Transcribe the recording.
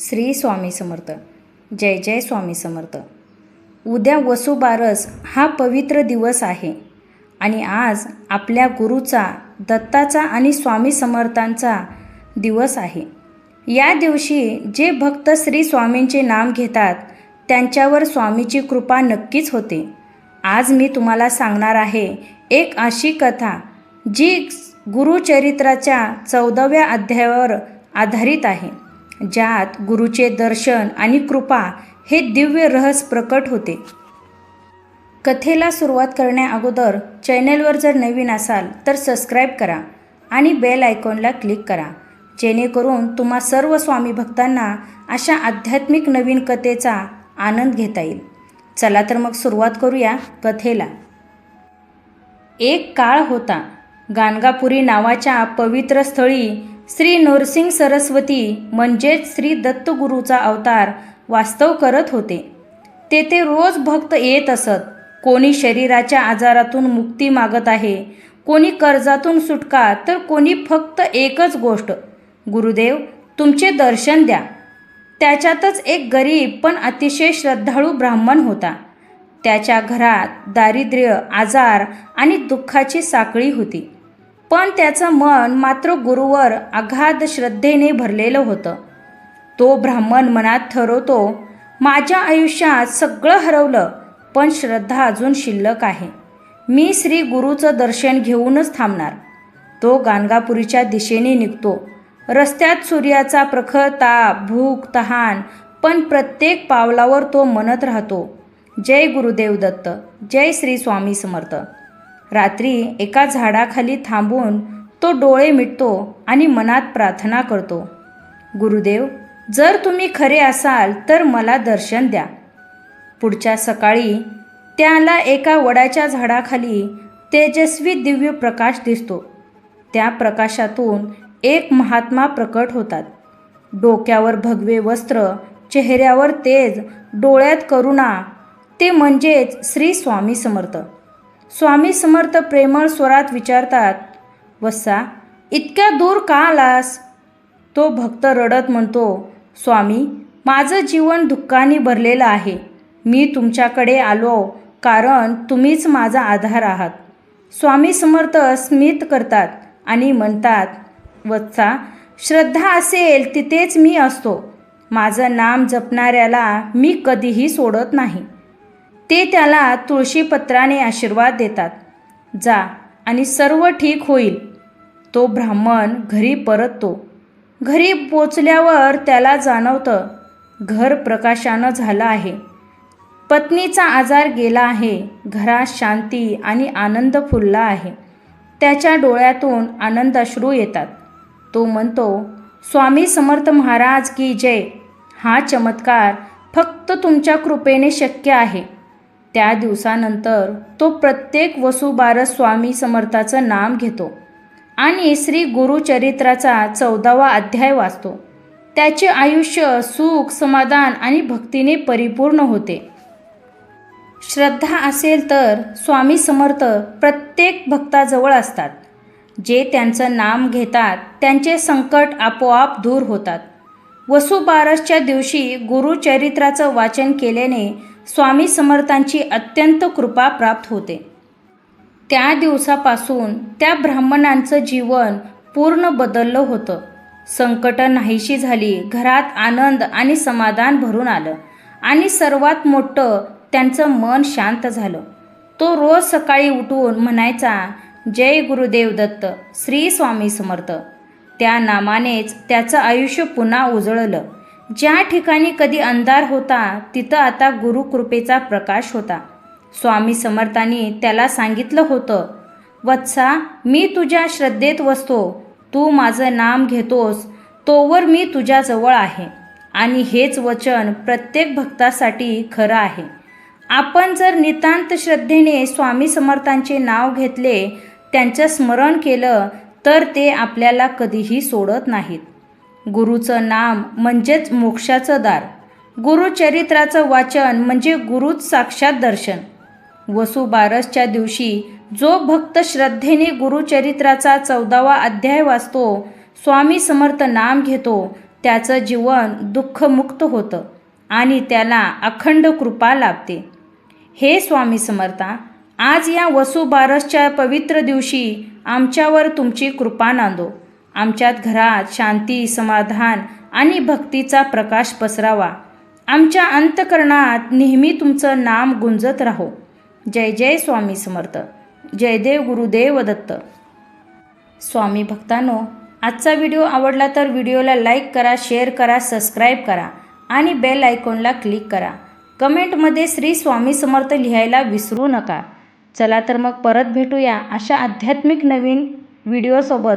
श्री स्वामी समर्थ. जय जय स्वामी समर्थ. उद्या वसुबारस हा पवित्र दिवस आहे. आणि आज आपल्या गुरुचा दत्ताचा आणि स्वामी समर्थांचा दिवस आहे. या दिवशी जे भक्त श्री स्वामींचे नाम घेतात त्यांच्यावर स्वामीची कृपा नक्कीच होते. आज मी तुम्हाला सांगणार आहे एक अशी कथा जी गुरुचरित्राच्या चौदाव्या अध्यायावर आधारित आहे. ज्यात गुरुचे दर्शन आणि कृपा हे दिव्य रहस्य प्रकट होते. कथेला सुरुवात करण्याअगोदर चॅनेलवर जर नवीन असाल तर सबस्क्राईब करा आणि बेल आयकॉनला क्लिक करा. जेणेकरून तुम्हा सर्व स्वामी भक्तांना अशा आध्यात्मिक नवीन कथेचा आनंद घेता येईल. चला तर मग सुरुवात करूया कथेला. एक काळ होता. गाणगापुरी नावाच्या पवित्र स्थळी श्री नरसिंग सरस्वती म्हणजेच श्री दत्तगुरूचा अवतार वास्तव करत होते. तेथे रोज भक्त येत असत. कोणी शरीराच्या आजारातून मुक्ती मागत आहे कोणी कर्जातून सुटका तर कोणी फक्त एकच गोष्ट गुरुदेव तुमचे दर्शन द्या. त्याच्यातच एक गरीब पण अतिशय श्रद्धाळू ब्राह्मण होता. त्याच्या घरात दारिद्र्य आजार आणि दुःखाची साखळी होती. पण त्याचं मन मात्र गुरुवर अगाध श्रद्धेने भरलेलं होतं. तो ब्राह्मण मनात ठरवतो माझ्या आयुष्यात सगळं हरवलं पण श्रद्धा अजून शिल्लक आहे. मी श्री गुरुचं दर्शन घेऊनच थांबणार. तो गाणगापुरीच्या दिशेने निघतो. रस्त्यात सूर्याचा प्रखर ताप भूक तहान पण प्रत्येक पावलावर तो म्हणत राहतो जय गुरुदेव दत्त जय श्री स्वामी समर्थ. रात्री एका झाडाखाली थांबून तो डोळे मिटतो आणि मनात प्रार्थना करतो. गुरुदेव जर तुम्ही खरे असाल तर मला दर्शन द्या. पुढच्या सकाळी त्याला एका वडाच्या झाडाखाली तेजस्वी दिव्य प्रकाश दिसतो. त्या प्रकाशातून एक महात्मा प्रकट होतात. डोक्यावर भगवे वस्त्र चेहऱ्यावर तेज डोळ्यात करुणा ते म्हणजेच श्री स्वामी समर्थ. स्वामी समर्थ प्रेमळ स्वरात विचारतात वत्सा इतक्या दूर का आलास? तो भक्त रडत म्हणतो स्वामी माझं जीवन दुःखाने भरलेलं आहे. मी तुमच्याकडे आलो कारण तुम्हीच माझा आधार आहात. स्वामी समर्थ स्मित करतात आणि म्हणतात वत्सा श्रद्धा असेल तिथेच मी असतो. माझं नाम जपणाऱ्याला मी कधीही सोडत नाही. ते त्याला तुळशीपत्राने आशीर्वाद देतात. जा आणि सर्व ठीक होईल. तो ब्राह्मण घरी परततो. घरी पोचल्यावर त्याला जाणवतं घर प्रकाशानं झालं आहे. पत्नीचा आजार गेला आहे घरात शांती आणि आनंद फुलला आहे. त्याच्या डोळ्यातून आनंद अश्रू येतात. तो म्हणतो स्वामी समर्थ महाराज की जय. हा चमत्कार फक्त तुमच्या कृपेने शक्य आहे. त्या दिवसानंतर तो प्रत्येक वसुबारस स्वामी समर्थाचं नाम घेतो आणि श्री गुरुचरित्राचा चौदावा अध्याय वाचतो. त्याचे आयुष्य सुख समाधान आणि भक्तीने परिपूर्ण होते. श्रद्धा असेल तर स्वामी समर्थ प्रत्येक भक्ताजवळ असतात. जे त्यांचं नाम घेतात त्यांचे संकट आपोआप दूर होतात. वसुबारसच्या दिवशी गुरुचरित्राचं वाचन केल्याने स्वामी समर्थांची अत्यंत कृपा प्राप्त होते. त्या दिवसापासून त्या ब्राह्मणांचं जीवन पूर्ण बदललं होतं. संकटं नाहीशी झाली घरात आनंद आणि समाधान भरून आलं आणि सर्वात मोठं त्यांचं मन शांत झालं. तो रोज सकाळी उठून म्हणायचा जय गुरुदेव दत्त श्री स्वामी समर्थ. त्या नामानेच त्याचं आयुष्य पुन्हा उजळलं. ज्या ठिकाणी कधी अंधार होता तिथं आता गुरुकृपेचा प्रकाश होता. स्वामी समर्थांनी त्याला सांगितलं होतं वत्सा मी तुझ्या श्रद्धेत वसतो. तू माझं नाम घेतोस तोवर मी तुझ्याजवळ आहे. आणि हेच वचन प्रत्येक भक्तासाठी खरं आहे. आपण जर नितांत श्रद्धेने स्वामी समर्थांचे नाव घेतले त्यांचं स्मरण केलं तर ते आपल्याला कधीही सोडत नाहीत. गुरुचं नाम म्हणजेच मोक्षाचं दार. गुरुचरित्राचं वाचन म्हणजे गुरुच साक्षात दर्शन. वसुबारसच्या दिवशी जो भक्त श्रद्धेने गुरुचरित्राचा चौदावा अध्याय वाचतो स्वामी समर्थ नाम घेतो त्याचं जीवन दुःखमुक्त होतं आणि त्याला अखंड कृपा लाभते. हे स्वामी समर्था आज या वसुबारसच्या पवित्र दिवशी आमच्यावर तुमची कृपा नांदो. आमच्यात घरात शांती समाधान आणि भक्तीचा प्रकाश पसरावा. आमच्या अंतकरणात नेहमी तुमचं नाम गुंजत राहो. जय जय स्वामी समर्थ. जयदेव गुरुदेव दत्त. स्वामी भक्तांनो आजचा व्हिडिओ आवडला तर व्हिडिओला लाईक करा शेअर करा सबस्क्राईब करा आणि बेल आयकॉनला क्लिक करा. कमेंटमध्ये श्री स्वामी समर्थ लिहायला विसरू नका. चला तर मग परत भेटूया अशा आध्यात्मिक नवीन व्हिडिओसोबत.